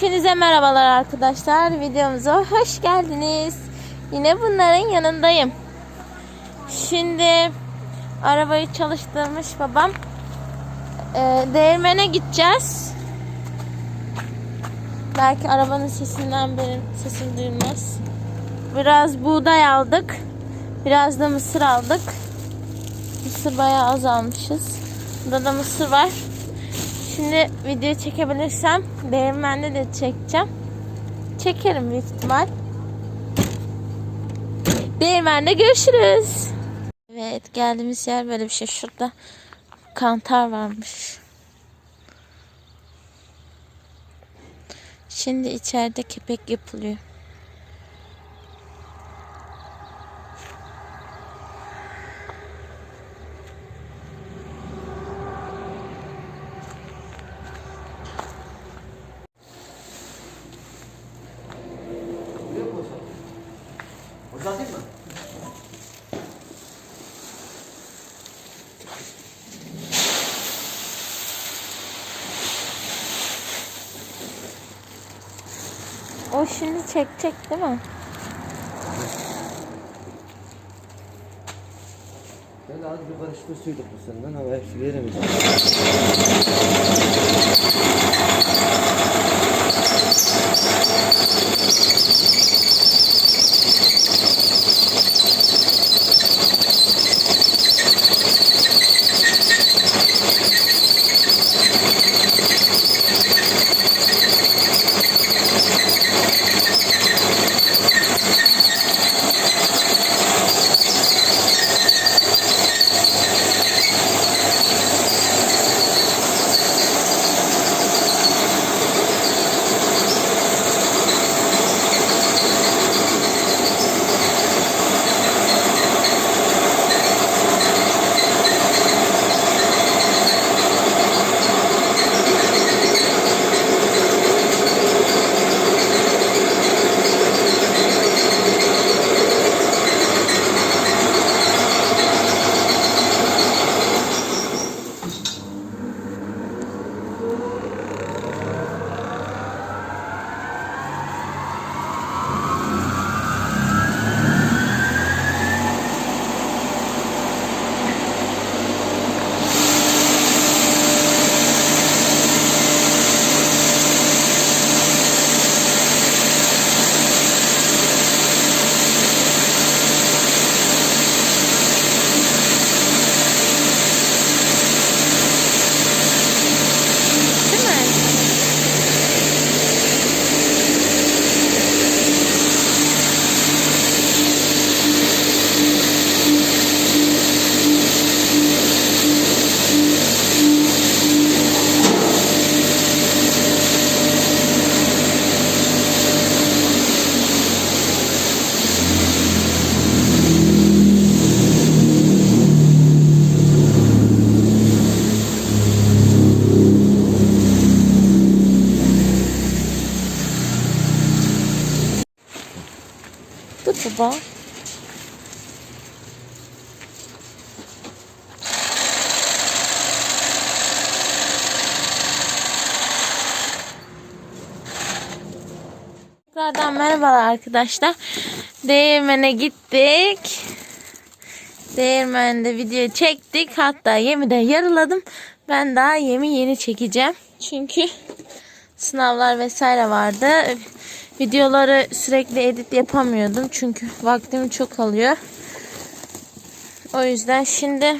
Hepinize merhabalar arkadaşlar. Videomuza hoş geldiniz. Yine bunların yanındayım. Şimdi arabayı çalıştırmış babam. Ee, değirmene gideceğiz. Belki arabanın sesinden benim sesim duyulmaz. Biraz buğday aldık. Biraz da mısır aldık. Mısır bayağı az almışız. Burada da mısır var. Şimdi video çekebilirsem değirmende de çekeceğim. Çekerim büyük ihtimal. Değirmende görüşürüz. Evet geldiğimiz yer böyle bir şey. Şurada kantar varmış. Şimdi içeride kepek yapılıyor. O şimdi çekecek değil mi? Ben az bir karışma suyduk bu senden ama hepsi veremeyeceğim. Baba. Tekrardan merhabalar arkadaşlar. Değirmene gittik. Değirmende video çektik. Hatta yemi de yarıladım. Ben daha yemi yeni çekeceğim. Çünkü sınavlar vesaire vardı. Videoları sürekli edit yapamıyordum. Çünkü vaktimi çok alıyor. O yüzden şimdi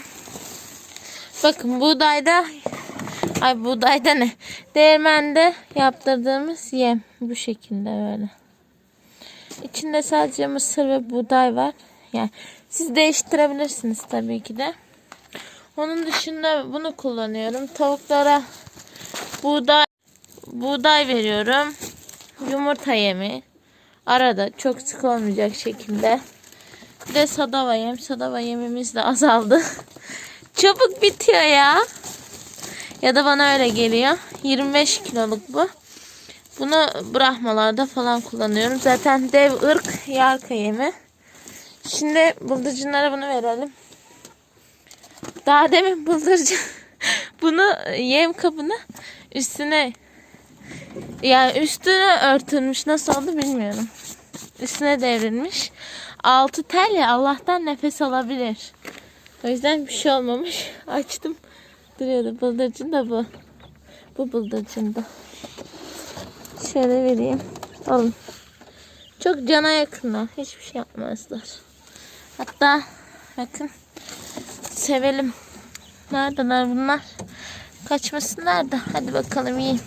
bakın buğdayda ay buğdayda ne? Değirmende yaptırdığımız yem bu şekilde böyle. İçinde sadece mısır ve buğday var. Yani siz değiştirebilirsiniz tabii ki de. Onun dışında bunu kullanıyorum. Tavuklara buğday buğday veriyorum. Yumurta yemi. Arada çok sık olmayacak şekilde. Bir de sadava yem. Sadava yemimiz de azaldı. Çabuk bitiyor ya. Ya da bana öyle geliyor. 25 kiloluk bu. Bunu bırakmalarda falan kullanıyorum. Zaten dev ırk yarka yemi. Şimdi bıldırcınlara bunu verelim. Daha demin bıldırcın bunu yem kabını üstüne Yani üstüne örtülmüş nasıl oldu bilmiyorum. Üstüne devrilmiş. Altı tel ya Allah'tan nefes alabilir. O yüzden bir şey olmamış. Açtım. Duruyordu. Bıldırcın da bu. Bu bıldırcın da. Şöyle vereyim. Alın. Çok cana yakınlar. Hiçbir şey yapmazlar. Hatta bakın sevelim. Neredeler bunlar? Kaçmasınlar da. Hadi bakalım yiyin.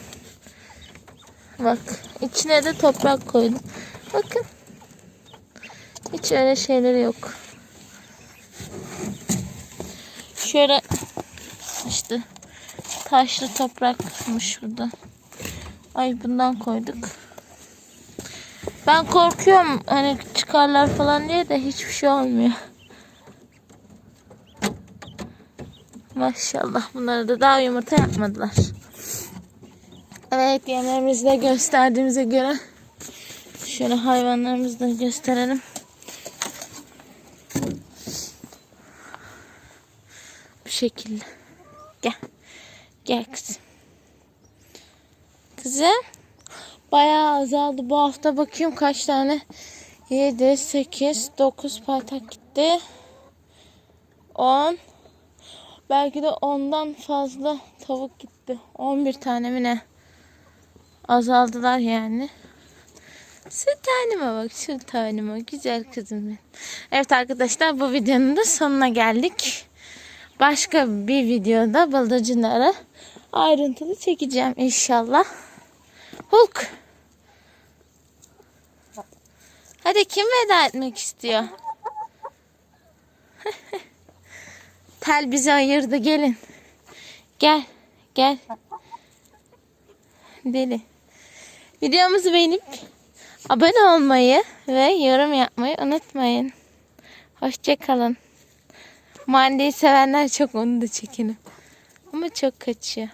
Bak içine de toprak koydum. Bakın. Hiç öyle şeyleri yok. Şöyle işte taşlı toprakmış burada. Ay bundan koyduk. Ben korkuyorum hani çıkarlar falan diye de hiçbir şey olmuyor. Maşallah bunları da daha yumurta yapmadılar. Evet yemlerimizi de gösterdiğimize göre şöyle hayvanlarımızı da gösterelim. Bu şekilde. Gel. Gel kızım. Kızım. Bayağı azaldı. Bu hafta bakayım kaç tane. 7, 8, 9 paytak gitti. 10. Belki de ondan fazla tavuk gitti. 11 tane mi ne? Azaldılar yani. Sultanıma bak sultanıma. Güzel kızım. Evet arkadaşlar bu videonun da sonuna geldik. Başka bir videoda bıldırcınları ayrıntılı çekeceğim inşallah. Hulk. Hadi kim veda etmek istiyor? Tel bizi ayırdı gelin. Gel. Gel. Deli. Videomuzu beğenip abone olmayı ve yorum yapmayı unutmayın. Hoşçakalın. Mandeyi sevenler çok onu da çekelim. Ama çok kaçıyor.